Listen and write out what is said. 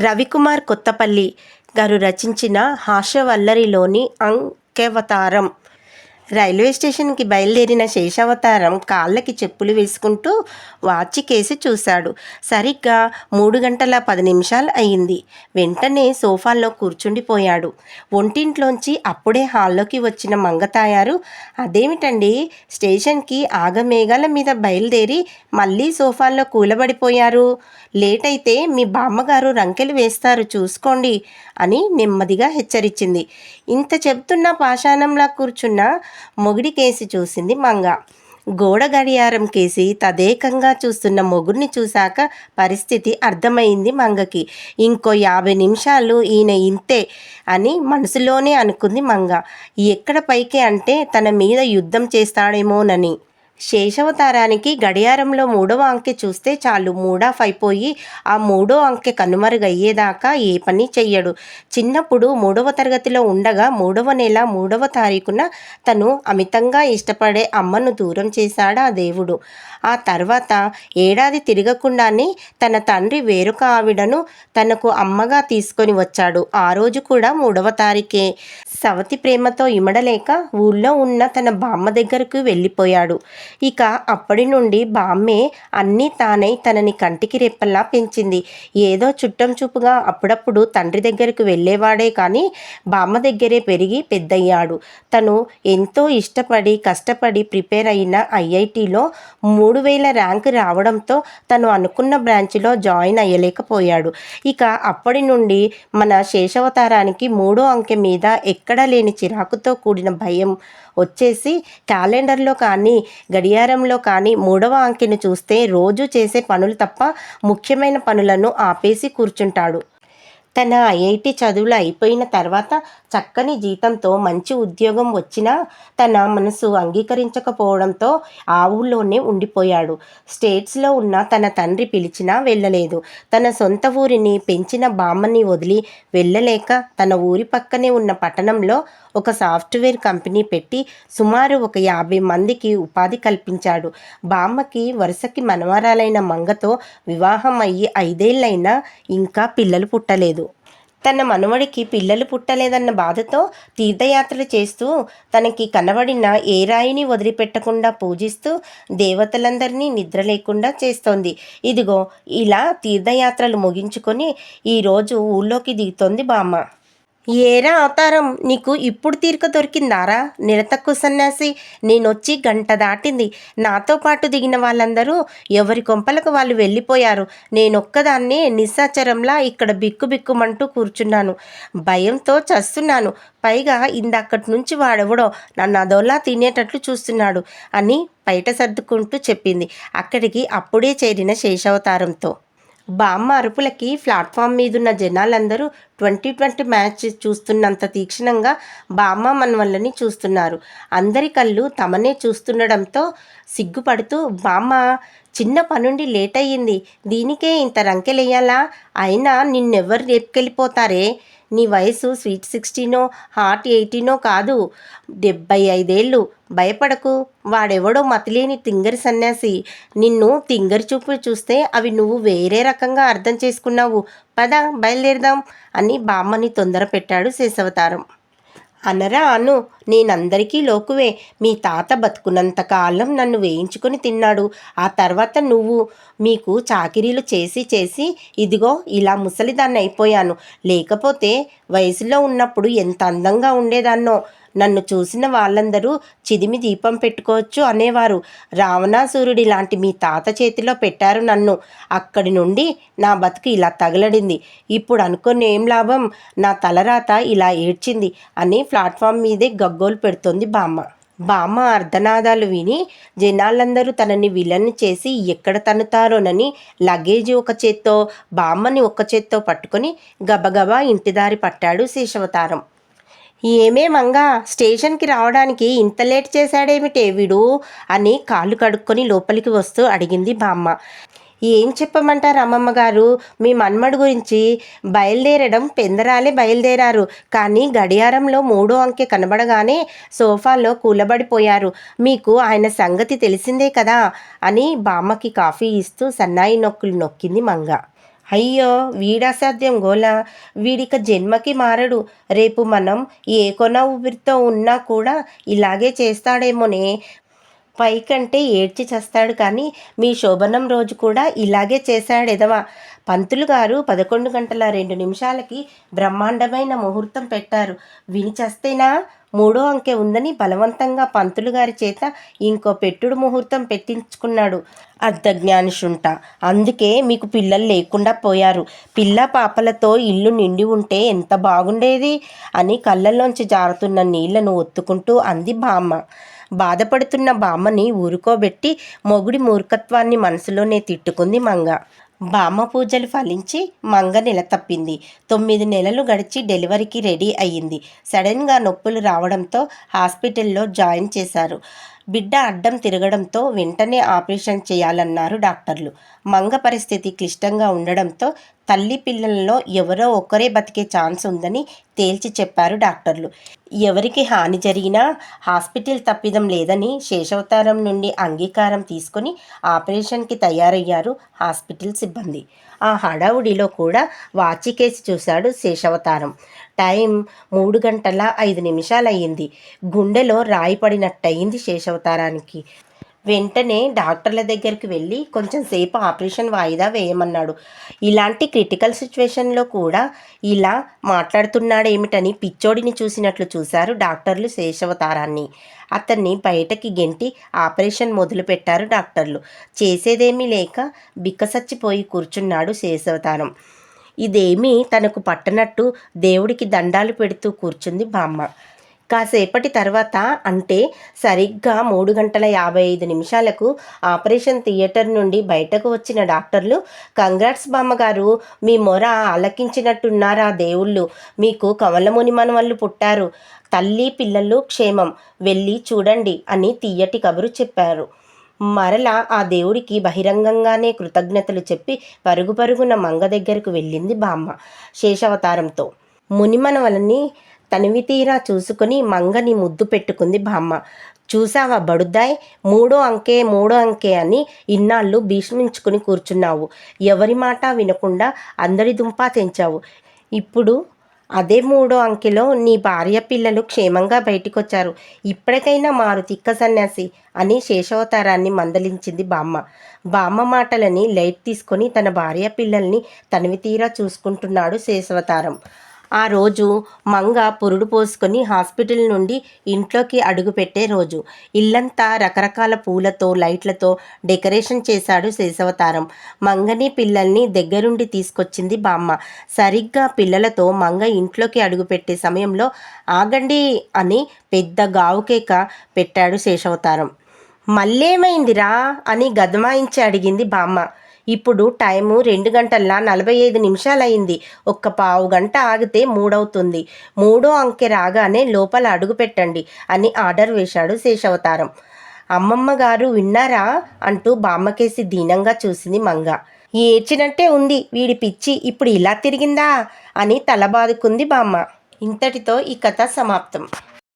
రవికుమార్ కొత్తపల్లి గారు రచించిన హాస్యవల్లరిలోని అంకెవతారం. రైల్వే స్టేషన్కి బయలుదేరిన శేషావతారం కాళ్ళకి చెప్పులు వేసుకుంటూ వాచ్ కేసి చూశాడు. సరిగ్గా మూడు గంటల పది నిమిషాలు అయింది. వెంటనే సోఫాల్లో కూర్చుండిపోయాడు. ఒంటింట్లోంచి అప్పుడే హాల్లోకి వచ్చిన మంగతాయారు అదేమిటండి? స్టేషన్కి ఆగమేఘాల మీద బయలుదేరి మళ్ళీ సోఫాల్లో కూలబడిపోయారు. లేట్ అయితే మీ బామ్మగారు రంకెలు వేస్తారు చూసుకోండి అని నెమ్మదిగా హెచ్చరించింది. ఇంత చెప్తున్న పాషాణంలా కూర్చున్న మొగుడి కేసి చూసింది మంగ. గోడ గడియారం కేసి తదేకంగా చూస్తున్న మొగుడిని చూశాక పరిస్థితి అర్థమైంది మంగకి. ఇంకో యాభై నిమిషాలు ఈయన ఇంతే అని మనసులోనే అనుకుంది మంగ. ఎక్కడ పైకి అంటే తన మీద యుద్ధం చేస్తాడేమోనని. శేషవతారానికి గడియారంలో మూడవ అంకె చూస్తే చాలు మూడాఫ్ అయిపోయి ఆ మూడో అంకె కనుమరుగయ్యేదాకా ఏ పని చెయ్యడు. చిన్నప్పుడు మూడవ తరగతిలో ఉండగా మూడవ నెల మూడవ తారీఖున తను అమితంగా ఇష్టపడే అమ్మను దూరం చేశాడు ఆ దేవుడు. ఆ తర్వాత ఏడాది తిరగకుండానే తన తండ్రి వేరొక ఆవిడను తనకు అమ్మగా తీసుకొని వచ్చాడు. ఆ రోజు కూడా మూడవ తారీఖే. సవతి ప్రేమతో ఇమడలేక ఊళ్ళో ఉన్న తన బామ్మ దగ్గరకు వెళ్ళిపోయాడు. ఇక అప్పటి నుండి బామ్మే అన్నీ తానై తనని కంటికి రెప్పల్లా పెంచింది. ఏదో చుట్టం చూపుగా అప్పుడప్పుడు తండ్రి దగ్గరకు వెళ్ళేవాడే కానీ బామ్మ దగ్గరే పెరిగి పెద్దయ్యాడు. తను ఎంతో ఇష్టపడి కష్టపడి ప్రిపేర్ అయిన ఐఐటిలో మూడు వేల ర్యాంక్ రావడంతో తను అనుకున్న బ్రాంచ్లో జాయిన్ అయ్యలేకపోయాడు. ఇక అప్పటి నుండి మన శేషవతారానికి మూడో అంకె మీద ఎక్కడా లేని చిరాకుతో కూడిన భయం వచ్చేసి క్యాలెండర్లో కానీ గడియారంలో కానీ మూడవ అంకెను చూస్తే రోజు చేసే పనులు తప్ప ముఖ్యమైన పనులను ఆపేసి కూర్చుంటాడు. తన ఐఐటి చదువులు అయిపోయిన తర్వాత చక్కని జీతంతో మంచి ఉద్యోగం వచ్చినా తన మనసు అంగీకరించకపోవడంతో ఆ ఊళ్ళోనే ఉండిపోయాడు. స్టేట్స్లో ఉన్న తన తండ్రి పిలిచినా వెళ్ళలేదు. తన సొంత ఊరిని పెంచిన బామ్మని వదిలి వెళ్ళలేక తన ఊరి పక్కనే ఉన్న పట్టణంలో ఒక సాఫ్ట్వేర్ కంపెనీ పెట్టి సుమారు ఒక యాభై మందికి ఉపాధి కల్పించాడు. బామ్మకి వరుసకి మనవరాలైన మంగతో వివాహం అయ్యి ఐదేళ్ళైనా ఇంకా పిల్లలు పుట్టలేదు. తన మనవడికి పిల్లలు పుట్టలేదన్న బాధతో తీర్థయాత్రలు చేస్తూ తనకి కనబడిన ఏ రాయిని వదిలిపెట్టకుండా పూజిస్తూ దేవతలందరినీ నిద్ర లేకుండా చేస్తోంది. ఇదిగో ఇలా తీర్థయాత్రలు ముగించుకొని ఈరోజు ఊళ్ళోకి దిగుతోంది బామ్మ. ఏరా అవతారం? నీకు ఇప్పుడు తీరిక దొరికిందారా? నిరతక్కు సన్యాసి నేనొచ్చి గంట దాటింది. నాతో పాటు దిగిన వాళ్ళందరూ ఎవరి కొంపలకు వాళ్ళు వెళ్ళిపోయారు. నేనొక్కదాన్నే నిశాచరంలా ఇక్కడ బిక్కు బిక్కుమంటూ కూర్చున్నాను. భయంతో చస్తున్నాను. పైగా ఇందక్కడి నుంచి వాడెవడో నన్ను అదోలా తినేటట్లు చూస్తున్నాడు అని బయట సర్దుకుంటూ చెప్పింది. అక్కడికి అప్పుడే చేరిన శేషావతారంతో. బామ్మ అరుపులకి ప్లాట్ఫామ్ మీదున్న జనాలందరూ ట్వంటీ ట్వంటీ మ్యాచ్ చూస్తున్నంత తీక్షణంగా బామ్మ మనవళ్ళని చూస్తున్నారు. అందరి కళ్ళు తమనే చూస్తుండడంతో సిగ్గుపడుతూ బామ్మ చిన్న పనుండి లేట్ అయ్యింది దీనికే ఇంత రంకెలేయాలా అయినా నిన్నెవ్వరు రేపుకెళ్ళిపోతారే? నీ వయసు స్వీట్ సిక్స్టీనో హార్ట్ ఎయిటీనో కాదు. డెబ్బై ఐదేళ్ళు. భయపడకు. వాడెవడో మతిలేని తింగరి సన్యాసి. నిన్ను తింగరి చూపు చూస్తే అవి నువ్వు వేరే రకంగా అర్థం చేసుకున్నావు. పద బయలుదేరదాం అని బామ్మని తొందర పెట్టాడు శేషవతారం. అనరా అను నేనందరికీ లోకువే. మీ తాత బతుకున్నంత కాలం నన్ను వేయించుకొని తిన్నాడు. ఆ తర్వాత నువ్వు మీకు చాకిరీలు చేసి చేసి ఇదిగో ఇలా ముసలిదాన్ని అయిపోయాను. లేకపోతే వయసులో ఉన్నప్పుడు ఎంత అందంగా ఉండేదాన్నో. నన్ను చూసిన వాళ్ళందరూ చిదిమి దీపం పెట్టుకోవచ్చు అనేవారు. రావణాసురుడి లాంటి మీ తాత చేతిలో పెట్టారు నన్ను. అక్కడి నుండి నా బతుకు ఇలా తగలడింది. ఇప్పుడు అనుకుని ఏం లాభం? నా తలరాత ఇలా ఏడ్చింది అని ప్లాట్ఫామ్ మీదే గగ్గోలు పెడుతోంది బామ్మ. బామ్మ అర్ధనాదాలు విని జనాలందరూ తనని విలన్ చేసి ఎక్కడ తన్నుతారోనని లగేజ్ ఒక చేత్తో బామ్మని ఒక చేత్తో పట్టుకొని గబగబా ఇంటిదారి పట్టాడు శేషవతారం. ఏమే మంగా స్టేషన్కి రావడానికి ఇంత లేట్ చేశాడేమిటే వీడు అని కాళ్ళు కడుక్కొని లోపలికి వస్తూ అడిగింది బామ్మ. ఏం చెప్పమంటారు అమ్మమ్మ గారు? మీ మన్మడు గురించి బయలుదేరడం పెందరాలే బయలుదేరారు. కానీ గడియారంలో మూడో అంకె కనబడగానే సోఫాలో కూలబడిపోయారు. మీకు ఆయన సంగతి తెలిసిందే కదా అని బామ్మకి కాఫీ ఇస్తూ సన్నాయి నొక్కులు నొక్కింది మంగ. అయ్యో వీడసాధ్యం గోలా. వీడిక జన్మకి మారడు. రేపు మనం ఏ కొన ఊపిరితో ఉన్నా కూడా ఇలాగే చేస్తాడేమోనే. పైకంటే ఏడ్చి చేస్తాడు కానీ మీ శోభనం రోజు కూడా ఇలాగే చేశాడు ఎదవా పంతులు గారు పదకొండు గంటల రెండు నిమిషాలకి బ్రహ్మాండమైన ముహూర్తం పెట్టారు. విని చేస్తేనా? మూడో అంకె ఉందని బలవంతంగా పంతులు గారి చేత ఇంకో పెట్టుడు ముహూర్తం పెట్టించుకున్నాడు అర్ధజ్ఞానిషుంట అందుకే మీకు పిల్లలు లేకుండా పోయారు. పిల్ల పాపలతో ఇల్లు నిండి ఉంటే ఎంత బాగుండేది అని కళ్ళల్లోంచి జారుతున్న నీళ్ళను ఒత్తుకుంటూ అంది బామ్మ. బాధపడుతున్న బామ్మని ఊరుకోబెట్టి మొగుడి మూర్ఖత్వాన్ని మనసులోనే తిట్టుకుంది మంగ. బామ్మ పూజలు ఫలించి మంగ నెల తప్పింది. తొమ్మిది నెలలు గడిచి డెలివరీకి రెడీ అయ్యింది. సడన్గా నొప్పులు రావడంతో హాస్పిటల్లో జాయిన్ చేశారు. బిడ్డ అడ్డం తిరగడంతో వెంటనే ఆపరేషన్ చేయాలన్నారు డాక్టర్లు. మంగ పరిస్థితి క్లిష్టంగా ఉండడంతో తల్లి పిల్లలలో ఎవరో ఒక్కరే బతికే ఛాన్స్ ఉందని తేల్చి చెప్పారు డాక్టర్లు. ఎవరికి హాని జరిగినా హాస్పిటల్ తప్పిదం లేదని శేషవతారం నుండి అంగీకారం తీసుకొని ఆపరేషన్కి తయారయ్యారు హాస్పిటల్ సిబ్బంది. ఆ హడావుడిలో కూడా వాచి కేసి చూశాడు శేషవతారం. టైం మూడు గంటల ఐదు నిమిషాలయ్యింది. గుండెలో రాయి పడినట్టయింది శేషవతారానికి. వెంటనే డాక్టర్ల దగ్గరికి వెళ్ళి కొంచెం సేపు ఆపరేషన్ వాయిదా వేయమన్నాడు. ఇలాంటి క్రిటికల్ సిచ్యువేషన్లో కూడా ఇలా మాట్లాడుతున్నాడేమిటని పిచ్చోడిని చూసినట్లు చూశారు డాక్టర్లు శేషవతారాన్ని. అతన్ని బయటకి గెంటి ఆపరేషన్ మొదలుపెట్టారు డాక్టర్లు. చేసేదేమీ లేక బిక్కసచ్చిపోయి కూర్చున్నాడు శేషవతారం. ఇదేమీ తనకు పట్టనట్టు దేవుడికి దండాలు పెడుతూ కూర్చుంది బామ్మ. కాసేపటి తర్వాత అంటే సరిగ్గా మూడు గంటల యాభై ఐదు నిమిషాలకు ఆపరేషన్ థియేటర్ నుండి బయటకు వచ్చిన డాక్టర్లు కంగ్రాట్స్ బామ్మగారు మీ మొర ఆలకించినట్టున్నారా దేవుళ్ళు? మీకు కమలముని మనవళ్ళు పుట్టారు. తల్లి పిల్లలు క్షేమం. వెళ్ళి చూడండి అని తీయటి కబురు చెప్పారు. మరలా ఆ దేవుడికి బహిరంగంగానే కృతజ్ఞతలు చెప్పి పరుగు పరుగున మంగ దగ్గరకు వెళ్ళింది బామ్మ శేషవతారంతో. మునిమనవలని తనివి తీరా చూసుకొని మంగని ముద్దు పెట్టుకుంది బామ్మ. చూసావా బడుద్దాయ్? మూడో అంకే మూడో అంకే అని ఇన్నాళ్ళు భీష్మించుకుని కూర్చున్నావు. ఎవరి మాట వినకుండా అందరి దుంపా తెంచావు. ఇప్పుడు అదే మూడో అంకెలో నీ భార్య పిల్లలు క్షేమంగా బయటికొచ్చారు. ఇప్పటికైనా మారు తిక్క సన్యాసి అని శేషవతారాన్ని మందలించింది బామ్మ. బామ్మ మాటలని లైట్ తీసుకొని తన భార్య పిల్లల్ని తనివి తీరా చూసుకుంటున్నాడు శేషవతారం. ఆ రోజు మంగ పురుడు పోసుకొని హాస్పిటల్ నుండి ఇంట్లోకి అడుగుపెట్టే రోజు. ఇల్లంతా రకరకాల పూలతో లైట్లతో డెకరేషన్ చేశాడు శేషవతారం. మంగని పిల్లల్ని దగ్గరుండి తీసుకొచ్చింది బామ్మ. సరిగ్గా పిల్లలతో మంగ ఇంట్లోకి అడుగుపెట్టే సమయంలో ఆగండి అని పెద్ద గావుకేక పెట్టాడు శేషవతారం. మళ్ళేమైందిరా అని గదమాయించి అడిగింది బామ్మ. ఇప్పుడు టైము రెండు గంటల నలభై ఐదు నిమిషాలయ్యింది. ఒక్క పావు గంట ఆగితే మూడవుతుంది. మూడో అంకె రాగానే లోపల అడుగు పెట్టండి అని ఆర్డర్ వేశాడు శేషవతారం. అమ్మమ్మ గారు విన్నారా? అంటూ బామ్మకేసి దీనంగా చూసింది మంగ. ఏడ్చినట్టే ఉంది. వీడి పిచ్చి ఇప్పుడు ఇలా తిరిగిందా? అని తల బాదుకుంది బామ్మ. ఇంతటితో ఈ కథ సమాప్తం.